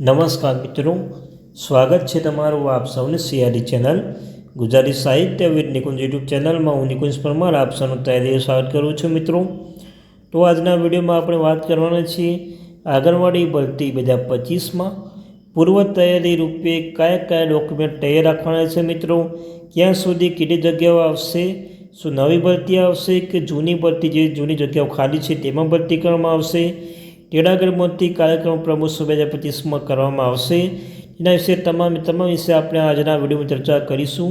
નમસ્કાર મિત્રો, સ્વાગત છે તમારું આપ સૌને સિયારી ચેનલ ગુજરાતી સાહિત્ય વીર નિકુંજ યુટ્યુબ ચેનલમાં. હું નિકુંજ પરમાર, આપ સૌનું તૈયારી સ્વાગત કરું છું મિત્રો. તો આજના વિડીયોમાં આપણે વાત કરવાના છીએ આંગણવાડી ભરતી બે હજાર પચીસમાં. પૂર્વ તૈયારી રૂપે કયા કયા ડોક્યુમેન્ટ તૈયાર રાખવાના છે મિત્રો? ક્યાં સુધી કેટલી જગ્યાઓ આવશે? શું નવી ભરતી આવશે કે જૂની ભરતી? જે જૂની જગ્યાઓ ખાલી છે તેમાં ભરતી કરવામાં આવશે? તેડાગઢમાંથી કાર્યક્રમ પ્રમોશન બે હજાર પચીસમાં કરવામાં આવશે. એના વિશે તમામ તમામ વિશે આપણે આજના વિડીયોમાં ચર્ચા કરીશું.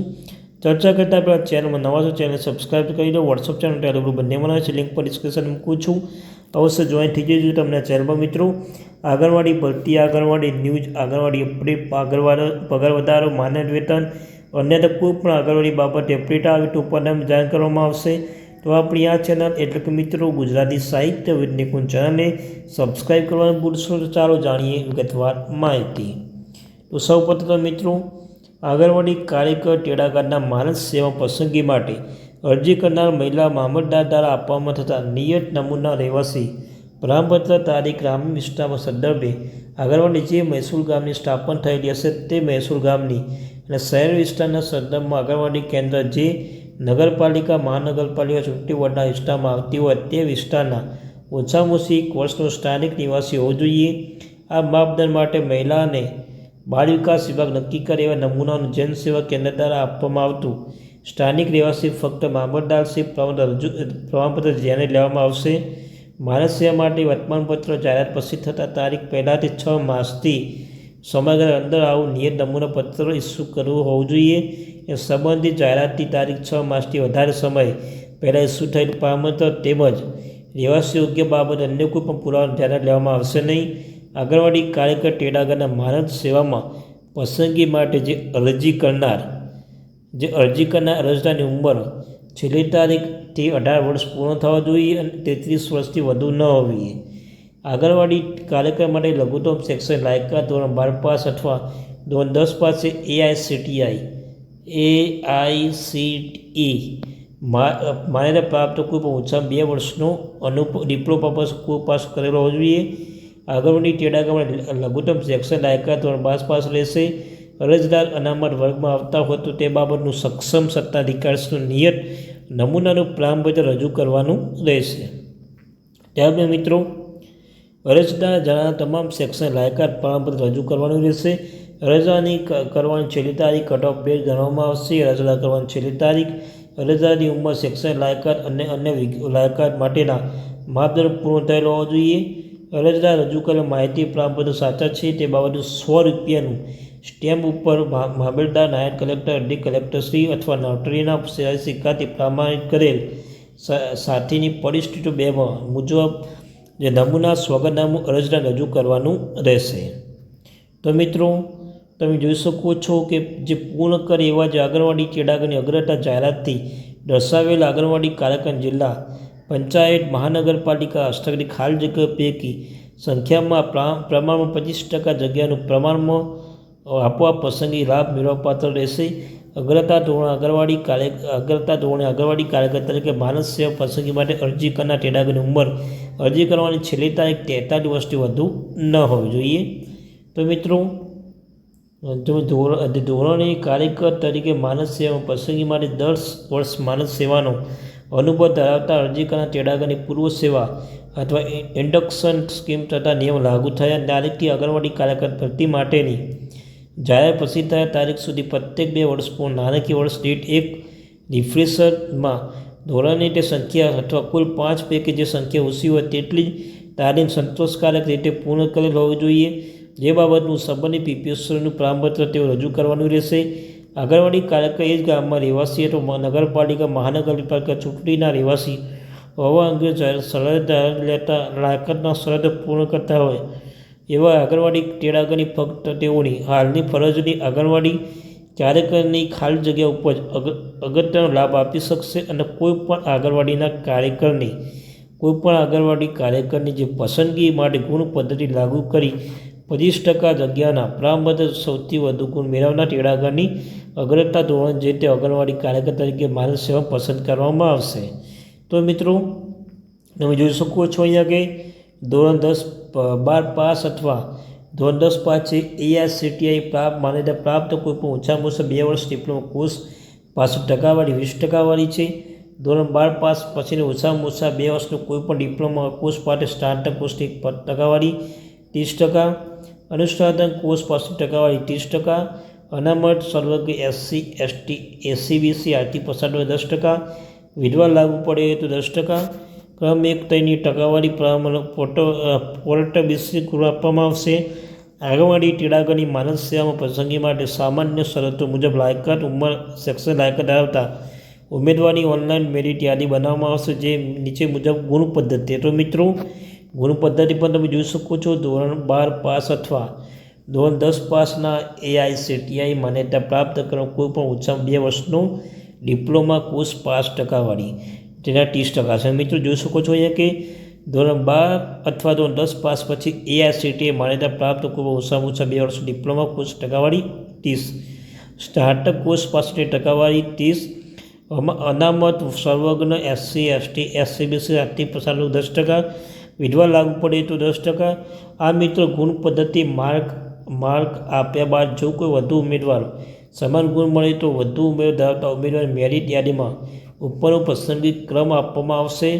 ચર્ચા કરતાં પહેલાં ચેનલમાં નવા છો ચેનલ સબસ્ક્રાઈબ કરી દો વોટ્સઅપ ચેનલ ટેલિગ્રુપ બંને બનાવે છે. લિંક પર ડિસ્ક્રિપ્શન મૂકું છું. અવશ્ય જોઈન થઈ જજો તમને ચેનલમાં મિત્રો. આંગણવાડી ભરતી આંગણવાડી, ન્યૂઝ આંગણવાડી અપડેટ આગળવાળો પગાર વધારો માન્ય વેતન અન્ય કોઈ પણ આંગણવાડી બાબતે અપડેટ આવે તો પણ જાણ કરવામાં આવશે. તો આપણી આ ચેનલ એટલે કે મિત્રો ગુજરાતી સાહિત્ય નિકુંજ ચેનલને સબસ્ક્રાઈબ કરવાનું ભૂલશો તો ચાલો જાણીએ વિગતવાર માહિતી. તો સૌપ્રથમ તો મિત્રો, આંગણવાડી કાર્યકર તેડાગારના માનસ સેવા પસંદગી માટે અરજી કરનાર મહિલા મામલતદાર દ્વારા આપવામાં થતા નિયત નમૂના રહેવાસી પ્રમાણપત્ર તારીખ ગ્રામીણ વિસ્તારમાં સંદર્ભે આગળવાડી જે મહેસૂલ ગામની સ્થાપન થયેલી હશે તે મહેસૂલ ગામની અને શહેર વિસ્તારના સંદર્ભમાં આગળવાડી કેન્દ્ર જે નગરપાલિકા, મહાનગરપાલિકા ચૂંટણી વોર્ડના વિસ્તારમાં આવતી હોય તે વિસ્તારના ઓછામાં ઓછી એક વર્ષનો સ્થાનિક નિવાસી હોવો જોઈએ. આ માપદંડ માટે મહિલાને બાળ વિકાસ વિભાગ નક્કી કરે એવા નમૂનાનું જનસેવા કેન્દ્ર દ્વારા આપવામાં આવતું. સ્થાનિક રહેવાસી ફક્ત મામલતદારશ્રી પ્રમાણપત્ર ધ્યાને લેવામાં આવશે. માનસ સેવા માટે વર્તમાનપત્ર જાહેરાત પ્રસિદ્ધ થતાં તારીખ પહેલાંથી છ માસથી સમયગાળા અંદર આવું નિયત નમૂના પત્ર ઇસ્યુ કરવું હોવું જોઈએ. એ સંબંધિત જાહેરાતની તારીખ છ માસથી વધારે સમય પહેલાં ઇસ્યુ થયેલ પામતો તેમજ રહેવાસી યોગ્ય બાબત અન્ય કોઈ પણ પુરાવા ધ્યાને લેવામાં આવશે નહીં. આંગણવાડી કાર્યકર ટેડાગરના માનદ સેવામાં પસંદગી માટે જે અરજી કરનાર, જે અરજી કરનાર અરજદારની ઉંમર છેલ્લી તારીખથી અઢાર વર્ષ પૂર્ણ થવા જોઈએ અને તેત્રીસ વર્ષથી વધુ ન હોવી જોઈએ. આંગણવાડી કાર્યક્રમ માટે લઘુત્તમ સેક્શન લાયકાત ધોરણ બાર પાસ અથવા ધોરણ દસ pass એઆઈસીટીઆઈ. A I C E માન્યતા પ્રાપ્ત કોઈ પણ ઓછામાં બે વર્ષનો અનુપ, ડિપ્લોમા પાસ, કોઈ પાસ કરેલો હોવો જોઈએ. આગળની ટેડાગામાં લઘુત્તમ સેક્શન લાયકાત ધોરણ બાર પાસ રહેશે. અરજદાર અનામત વર્ગમાં આવતા હોય તો તે બાબતનું સક્ષમ સત્તાધિકારીનું નિયત નમૂનાનું પ્રારંભ રજૂ કરવાનું રહેશે. ત્યારબાદ મિત્રો અરજદાર જણાવતા તમામ સેક્શન લાયકાત પ્રમાણપત્ર રજૂ કરવાનું રહેશે. અરજદારની કરવાની છેલ્લી તારીખ કટ ઓફ ડેટ ગણવામાં આવશે. અરજદાર કરવાની છેલ્લી તારીખ, અરજદારની ઉંમર, સેક્શન લાયકાત અને અન્ય લાયકાત માટેના માપદંડ પૂર્ણ થયેલો હોવો જોઈએ. અરજદાર રજૂ કરેલ માહિતી પ્રમાણપત્ર સાચા છે તે બાબતે સો રૂપિયાનું સ્ટેમ્પ ઉપર મામલતદાર નાયબ કલેક્ટર અધિક કલેક્ટરશ્રી અથવા નોટરીના સિક્કાથી પ્રમાણિત કરેલ સાથીની પરિસ્થિતિ બેમાં મુજબ જે નમૂના સ્વગતનામું અરજદાર રજૂ કરવાનું રહેશે. તો મિત્રો, તમે જોઈ શકો છો કે જે પૂર્ણ કરે એવા જે આંગણવાડી કેળાગરની અગ્રતા જાહેરાતથી દર્શાવેલ આંગણવાડી કાર્યક્રમ જિલ્લા પંચાયત મહાનગરપાલિકા હસ્તકની ખાલી જગ્યા પૈકી સંખ્યામાં પ્રમાણમાં પચીસ ટકા જગ્યાનું પ્રમાણમાં આપવા પસંદગી લાભ મેળવપાત્ર રહેશે. અગ્રતા ધોરણે આંગણવાડી કાર્ય, અગ્રતા ધોરણે આંગણવાડી કાર્યકર તરીકે માનસ સેવા પસંદગી માટે અરજી કરનાર ટેડાગરની ઉંમર અરજી કરવાની છેલ્લી તારીખ તેતાલીસ વર્ષથી વધુ ન હોવી જોઈએ. તો મિત્રો તમે ધોરણ ધોરણે કાર્યકર તરીકે માનસ સેવા પસંદગી માટે દસ વર્ષ માનસ સેવાનો અનુભવ ધરાવતા અરજી કરનાર તેડાગરની પૂર્વ સેવા અથવા ઇન્ડક્શન સ્કીમ તથા નિયમ લાગુ થયા. તારીખથી આંગણવાડી કાર્યકર ભરતી માટેની જાહેર પસંદ થયા. તારીખ સુધી પ્રત્યેક બે વર્ષ પૂર્ણ. નાણાકીય વર્ષ દીઠ એક રિફ્રેશરમાં ધોરણની તે સંખ્યા અથવા કુલ પાંચ પૈકી જે સંખ્યા ઓછી હોય તેટલી જ તાલીમ સંતોષકારક રીતે પૂર્ણ કરેલ હોવી જોઈએ. જે બાબતનું સંબંધિત પીપીએસનું પ્રમાણપત્ર તેઓ રજૂ કરવાનું રહેશે. આંગણવાડી કાર્યકર એ જ ગામમાં રહેવાસી અથવા નગરપાલિકા, મહાનગરપાલિકા ચૂંટણીના રહેવાસી હોવા અંગે સરહદ લેતા લાયકાતના સરહદ પૂર્ણ કરતા હોય. એવા આંગણવાડી તેડાગરની ફક્ત તેઓની હાલની ફરજની આંગણવાડી કાર્યકરની ખાલી જગ્યા ઉપર અગત્યનો લાભ આપી શકશે અને કોઈપણ આંગણવાડીના કાર્યકરની કોઈપણ આંગણવાડી કાર્યકરની જે પસંદગી માટે ગુણ પદ્ધતિ લાગુ કરી, પચીસ ટકા જગ્યાના પ્રારંભ સૌથી વધુ ગુણ મેળવનાર ટેડાગરની અગ્રતા ધોરણ જે તે આંગણવાડી કાર્યકર તરીકે માનવ સેવા પસંદ કરવામાં આવશે. તો મિત્રો, તમે જોઈ શકો છો અહીંયા કે ધોરણ દસ બાર પાસ અથવા ધોરણ દસ પાસ છે એઆઈસીટીઆઈ પ્રાપ્ત માન્યતા પ્રાપ્ત કોઈ પણ ઓછામાં ઓછા બે વર્ષ ડિપ્લોમા કોર્સ પાસઠ ટકાવાળી વીસ ટકાવાળી છે. ધોરણ બાર પાસ પછીની ઓછામાં ઓછા બે વર્ષનો કોઈપણ ડિપ્લોમા કોર્સ માટે સ્ટાર્ટઅપ કોર્સની ટકાવાળી ત્રીસ ટકા અનુસ્નાતક કોર્સ પાસઠ ટકાવાળી ત્રીસ ટકા, અનામત સર્વજ્ઞ એસસી એસટી એસસી બીસી આરતી પસાર દસ ટકા, વિધવા લાગુ પડે તો દસ ટકા, ક્રમ એક ત્રણની ટકાવાળી પ્રમાણ પોર્ટ પોર્ટ બીસી આપવામાં આવશે. આગળવાળી ટીડાગરની માનસ સેવામાં પસંદગી માટે સામાન્ય શરતો મુજબ લાયકાત, ઉંમર શૈક્ષણિક લાયકાત ધરાવતા ઉમેદવારની ઓનલાઈન મેરિટ યાદી બનાવવામાં આવશે, જે નીચે મુજબ ગુણ પદ્ધતિ. તો મિત્રો, ગુણ પદ્ધતિ પણ તમે જોઈ શકો છો. ધોરણ બાર પાસ અથવા ધોરણ દસ પાસના એઆઈસીટીઆઈ માન્યતા પ્રાપ્ત કરવા કોઈ પણ ઓછામાં બે વર્ષનો ડિપ્લોમા કોર્સ પાસ ટકાવાળી તેના ત્રીસ ટકા છે. મિત્રો, જોઈ શકો છો અહીંયા કે ધોરણ બાર અથવા ધોરણ દસ પાસ પછી એઆઈસીટીએ માન્યતા પ્રાપ્ત કોઈ ઓછામાં ઓછા બે વર્ષ ડિપ્લોમા કોર્સ ટકાવાળી ત્રીસ. સ્ટાર્ટઅપ કોર્સ પાસની ટકાવાળી ત્રીસ. અનામત સર્વજ્ઞ એસસી એસટી એસસીબીસી આર્થિક પ્રસારનું દસ ટકા. વિધવા લાગુ પડે તો દસ ટકા. આ મિત્રો ગુણ પદ્ધતિ માર્ક માર્ક આપ્યા બાદ જો કોઈ વધુ ઉમેદવાર સમાન ગુણ મળે તો વધુ ઉમેદવાર ધરાવતા ઉમેદવાર મેરિટ યાદીમાં ઉપરનો પસંદગી ક્રમ આપવામાં આવશે.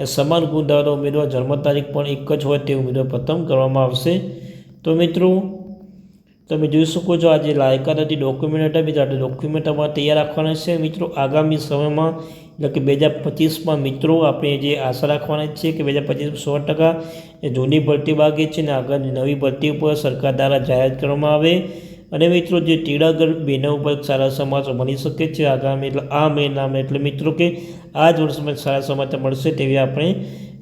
એ સમાન ગુણ ધરાવતા ઉમેદવાર જન્મ તારીખ પણ એક જ હોય તે ઉમેદવાર પ્રથમ કરવામાં આવશે. તો મિત્રો, તમે જોઈ શકો છો આજે લાયકાત હતી ડોક્યુમેન્ટ હતા, બીજા ડોક્યુમેન્ટ તમારે તૈયાર રાખવાના છે. મિત્રો, આગામી સમયમાં, એટલે કે બે હજાર પચીસમાં મિત્રો, આપણે જે આશા રાખવાના છે કે બે હજાર પચીસ સો ટકા એ જૂની ભરતી બાકી છે ને આગળ નવી ભરતી ઉપર સરકાર દ્વારા જાહેર કરવામાં આવે. અને મિત્રો, જે ટીડાગઢ બેના ઉપર સારા સમાચાર મળી શકે છે આગામી, એટલે આ મહિનામાં એટલે મિત્રો કે આ જ વર્ષમાં સારા સમાચાર મળશે તેવી આપણે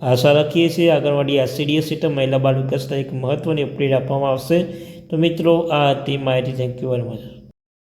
આશા રાખીએ છીએ. આગળવાળી આરસીડીએસ એટલે મહિલા બાળ વિકાસના એક મહત્ત્વની અપડેટ આપવામાં આવશે. તો મિત્રો, આ હતી માહિતી. Thank you very much